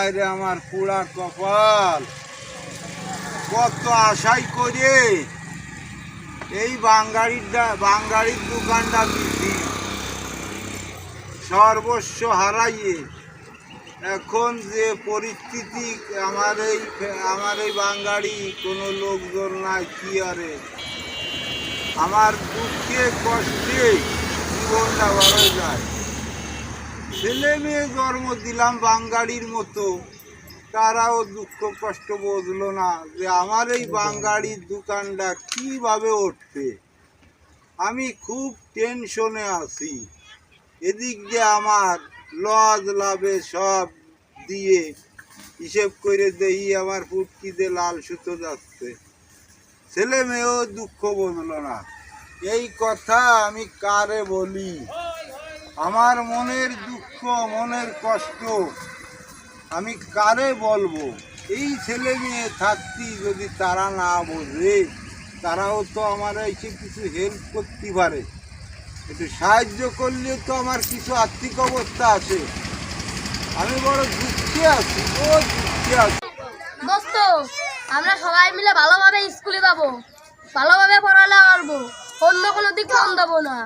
আরে আমার পুরা কপাল। কত আশাই করে। এই বাঙালির বাঙালির দোকানটা দিছি সর্বস্ব হারাইয়ে। এখন যে পরিস্থিতি, আমার এই আমার এই বাঙালি, কোনো লোকজন নাই, কি আরে? আমার দুঃখে, কষ্টে জীবনটা বড় যায়। ছেলে মেয়ে জন্ম দিলাম বাঙালির মতো। তারাও দুঃখ কষ্ট বুঝলো না যে আমার এই বাঙালির দোকানটা কীভাবে উঠবে। আমি খুব টেনশনে আছি। এদিক দিয়ে আমার লজ লাভে সব দিয়ে হিসেব করে দেই আমার ফুটকিতে লাল সুতো যাচ্ছে। ছেলে মেয়েও দুঃখ বুঝলো না। এই কথা আমি কারে বলি? আমার মনের দুঃখ, মনের কষ্ট, আমি কারে বলব? এই ছেলে মেয়ে থাকতি যদি তারা না বোঝে, তারাও তো আমার এসে কিছু হেল্প করতে পারে। একটু সাহায্য করলে তো আমার কিছু আর্থিক অবস্থা আছে। আমি বড় দুঃখে আছি ও দুঃখে আছি। দোস্ত, আমরা সবাই মিলে ভালোভাবে স্কুলে যাব। ভালোভাবে পড়ালে করব। অন্য কোনো দিক মন দেবো না।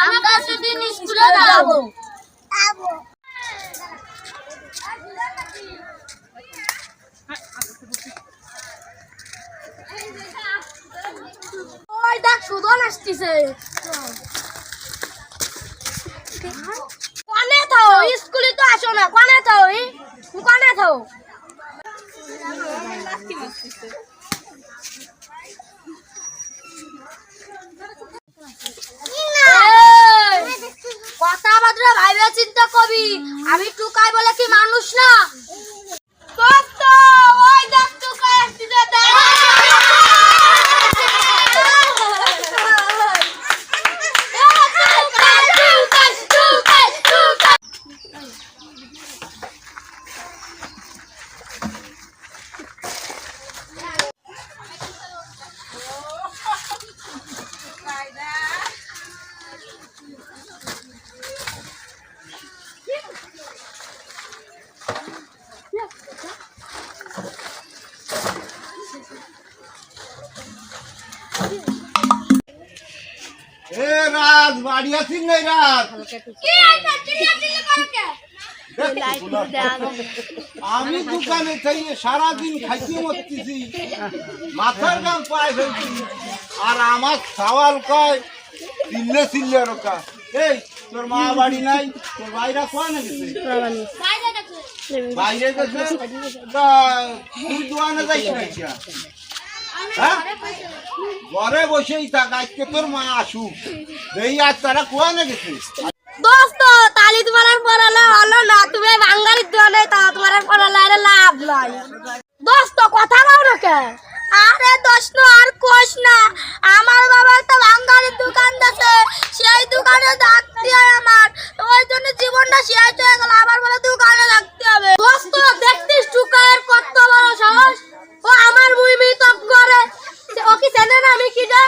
আমরা দেখ সুদন আসতেছে কনে থাও স্কুলে তো আসো না কনে থাও কনে থাও। কথাবার্তা ভাইবে চিন্তা কবি। আমি টুকাই বলে কি মানুষ না দোস্ত, ওই দেখ টুকাই আসতেছে, দেখ। টুকাই, টুকাই, টুকাই, টুকাই। এ রাত বাড়ি আছিস নাই রাত? আমি দোকানে থেকে সারাদিন খাইতে মরতেছি। মাথার গাম পায়ে ফেলছি। আর আমার সওয়াল কয় চিল্লে চিল্লে রোকা এই তোর মা বাড়ি নাই তোর বাইরা কোয়া না গেছে? বাইরে গেছে। তুই দোয়ানে? হ্যাঁ কোয়া না আমার বাবা একটা বাঙালির দোকান আছে, সেই দোকানে থাকতে আমার। ওই জন্য জীবনটা শেষ হয়ে গেল আবার বলে দোকানে থাকতে হবে দোস্ত দেখতিস টুকায়ের কত বড় সাহস ও আমার মুই মি তপ করে ও কি চেনে না আমি কি যা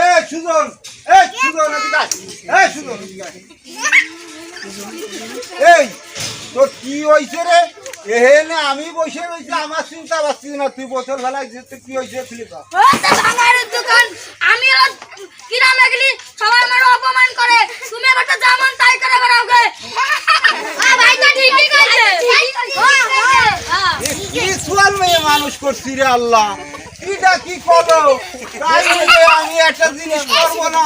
এ সুজন এ সুজন এ সুজন এই তোর কি হয়েছে রে? এহেনে আমি বসে রয়েছি আমার চিন্তা পাচ্ছি না তুই বোতল ফেলাই যেতে কি হয়েছে ফিলিপা? দোকান। আমি গেলি অপমান করে। তুমি আবার তো যেমন তাই করে বেড়াও গে। মানুষ করছি রে আল্লাহ। কিটা কি করো? তাই আমি একটা জিনিস করব না।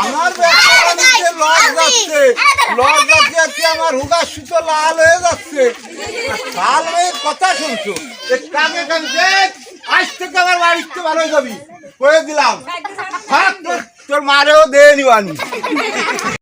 আমার ব্যবসা লস যাচ্ছে। লস যাচ্ছে আজকে আমার হুগার সুতো লাল হয়ে যাচ্ছে। লাল হয়ে কথা শুনছো? কাকে কাকে আজ থেকে আমার বাড়িতে ভালো হয়ে যাবি। করে দিলাম। তোর মারেও দেয়নি আনি